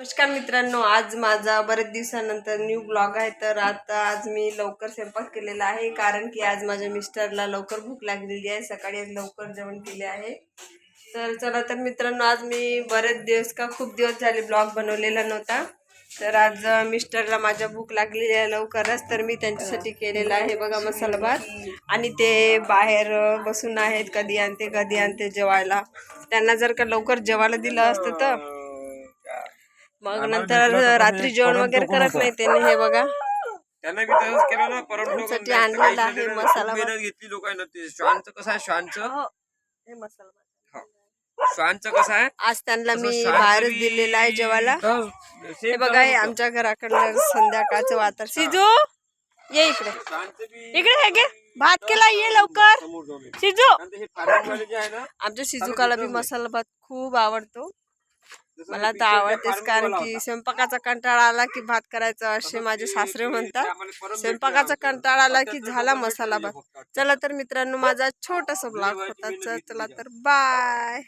नमस्कार मित्रांनो आज माझा बरेच दिवसानंतर न्यू ब्लॉग आहे. तर आता आज मी लवकर स्वयंपाक केलेला आहे कारण की आज माझ्या मिस्टरला लवकर भूक लागलेली आहे. सकाळी आज लवकर जेवण केले आहे. तर चला तर मित्रांनो आज मी बरेच दिवस का खूप दिवस झाले ब्लॉग बनवलेला नव्हता. तर आज मिस्टरला माझ्या भूक लागलेली आहे लवकरच. तर मी त्यांच्यासाठी केलेला आहे बघा मसाला भात. आणि ते बाहेर बसून आहेत कधी आणते कधी आणते जेवायला. त्यांना जर का लवकर जेवायला दिलं असतं तर मग नंतर रात्री जेवण वगैरे करत नाही त्याने हे बघा. त्यांना मी तसंच केलं ना परत आणलेला आहे मसाला. मेहनत घेतली लोकांना ते. श्वानचं कसं आहे श्वानचं? हो, हे मसाला भात. श्वानचं कसं आहे? आज त्यांना मी बाहेरच दिलेला आहे जेवायला. हे बघा हे आमच्या घराकडलं संध्याकाळचं वातावरण. सिजू ये इकडे. इकडे हे घे. भात केला ये लवकर. सिजू आणि ते हे पाण्यावाले जे आहे ना आमच्या शिजूकाला बी मसाला भात खूप आवडतो. मला तर आवडतेच कारण की. स्वयंपाकाचा कंटाळा आला की भात करायचा असे माझे सासरे म्हणतात स्वयंपाकाचा. कंटाळा आला की झाला मसाला भात. चला तर मित्रांनो माझा छोटासा ब्लॉग जेवायची होता चल-. तर बाय